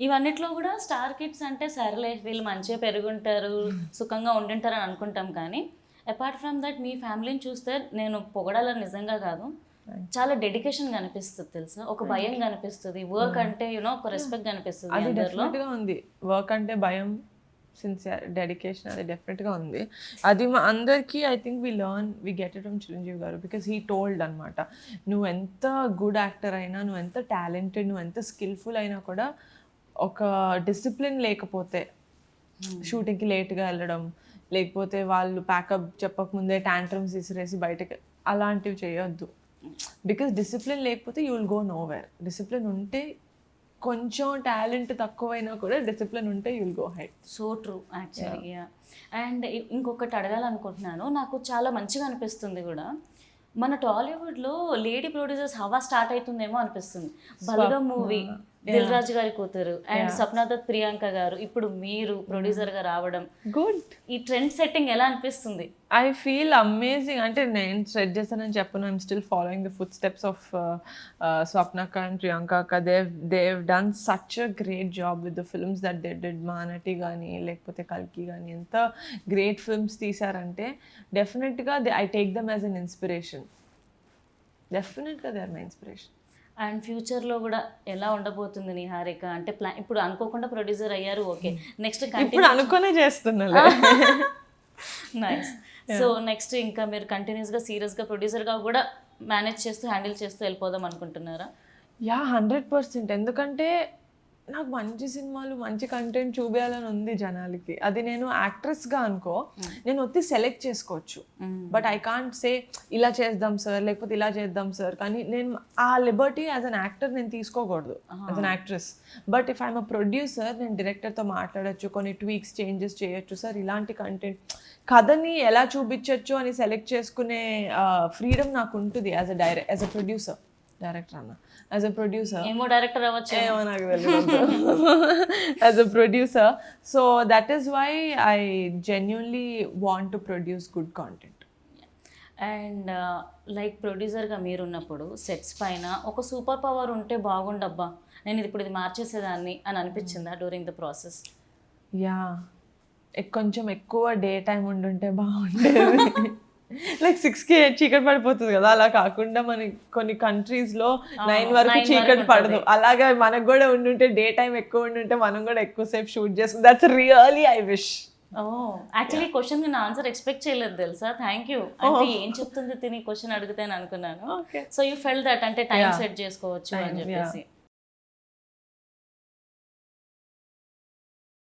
ఇవన్నిట్లో కూడా star kids అంటే సరేలే వీళ్ళు మంచిగా పెరుగుంటారు సుఖంగా ఉండింటారు అని అనుకుంటాం కానీ అపార్ట్ ఫ్రమ్ దట్ మీ ఫ్యామిలీని చూస్తే నేను పొగడాలని నిజంగా కాదు. చాలా డెడికేషన్ కనిపిస్తుంది తెలుసా? ఒక భయం కనిపిస్తుంది. వర్క్ అంటే యూనో ఒక రెస్పెక్ట్ కనిపిస్తుంది అది అందరిలో. డెఫినెట్గా ఉంది. వర్క్ అంటే భయం సిన్సియర్ డెడికేషన్ అది డెఫినెట్గా ఉంది. అది మా అందరికీ I think we learn we get it from Chiranjeevi garu because he told అనమాట నువ్వు ఎంత గుడ్ యాక్టర్ అయినా నువ్వు ఎంత టాలెంటెడ్ నువ్వు ఎంత స్కిల్ఫుల్ అయినా కూడా ఒక డిసిప్లిన్ లేకపోతే షూటింగ్కి లేట్గా వెళ్ళడం లేకపోతే వాళ్ళు ప్యాకప్ చెప్పకముందే ట్యాంట్రమ్స్ విసిరేసి బయటకి అలాంటివి చేయొద్దు. బికాస్ డిసిప్లిన్ లేకపోతే you will go nowhere discipline ఉంటే కొంచెం టాలెంట్ తక్కువైనా కూడా డిసిప్లిన్ ఉంటే you will go high so true actually and ఇంకొకటి అడగాలనుకుంటున్నాను. నాకు చాలా మంచిగా అనిపిస్తుంది కూడా. మన టాలీవుడ్లో లేడీ ప్రొడ్యూసర్స్ హవా స్టార్ట్ అవుతుందేమో అనిపిస్తుంది. బలగం మూవీ దిల్ రాజు గారి కూతురు అండ్ స్వప్నాదత్ ప్రియాంక గారు. ఇప్పుడు మీరు producer గా రావడం గుడ్ ఈ ట్రెండ్ సెట్టింగ్ ఎలా అనిపిస్తుంది? ఐ ఫీల్ అమేజింగ్ అంటే నేను సెట్ చేస్తానని చెప్పను. I'm still following the food steps of స్వప్నక్క and Priyanka అక్క. They've they've done such a great job with the films that they did Mahanati కానీ లేకపోతే కల్కి కానీ ఎంత గ్రేట్ ఫిల్మ్స్ తీసారంటే డెఫినెట్గా they I take them as an inspiration డెఫినెట్గా they are my inspiration and ఫ్యూచర్లో కూడా ఎలా ఉండబోతుంది నిహారిక? అంటే ప్లా ఇప్పుడు అనుకోకుండా ప్రొడ్యూసర్ అయ్యారు ఓకే. నెక్స్ట్ ఇప్పుడు అనుకునే చేస్తున్నా నైస్ సో నెక్స్ట్ ఇంకా మీరు కంటిన్యూస్గా సీరియస్గా ప్రొడ్యూసర్గా కూడా మేనేజ్ చేస్తూ హ్యాండిల్ చేస్తూ వెళ్ళిపోదాం అనుకుంటున్నారా? యా హండ్రెడ్ పర్సెంట్ ఎందుకంటే నాకు మంచి సినిమాలు మంచి కంటెంట్ చూపించాలని ఉంది జనాలకి. అది నేను యాక్ట్రెస్గా అనుకో నేను వచ్చి సెలెక్ట్ చేసుకోవచ్చు. బట్ ఐ కాంట్ సే ఇలా చేద్దాం సార్ లేకపోతే ఇలా చేద్దాం సార్ కానీ నేను ఆ లిబర్టీ యాజ్ అన్ యాక్టర్ నేను తీసుకోకూడదు. As an actress but if I'm a producer నేను డైరెక్టర్తో మాట్లాడొచ్చు కొన్ని ట్వీక్స్ చేంజెస్ చేయొచ్చు. సార్ ఇలాంటి కంటెంట్ కథని ఎలా చూపించవచ్చు అని సెలెక్ట్ చేసుకునే ఫ్రీడమ్ నాకు ఉంటుంది as a direct as a producer director అన్న. యాజ్ అ ప్రొడ్యూసర్ ఏమో డైరెక్టర్ అవ్వచ్చు ఏమో. నాకు తెలియదు as a producer so that is why I genuinely want to produce good content and like ప్రొడ్యూసర్గా మీరు ఉన్నప్పుడు సెట్స్ పైన ఒక సూపర్ పవర్ ఉంటే బాగుండబ్బా. నేను ఇది ఇప్పుడు ఇది మార్చేసేదాన్ని అని అనిపించిందా డ్యూరింగ్ ద ప్రాసెస్ యా కొంచెం ఎక్కువ డే టైం ఉండుంటే బాగుండేది. లైక్ సిక్స్కి చీకటి పడిపోతుంది కదా. అలా కాకుండా మన కొన్ని కంట్రీస్లో నైన్ వరకు చీకటి పడదు. అలాగా మనకు కూడా ఉండుంటే డే టైం ఎక్కువ ఉండుంటే మనం కూడా ఎక్కువసేపు షూట్ చేసుకుంటాం that's really I wish actually question నేను ఆన్సర్ ఎక్స్పెక్ట్ చేయలేదు తెలుసా? థ్యాంక్ యూ అంటే ఏం చెప్తుంది తిని క్వశ్చన్ అడిగితే అని అనుకున్నాను. సో యూ ఫెల్ దట్ అంటే టైం సెట్ చేసుకోవచ్చు అని చెప్పేసి.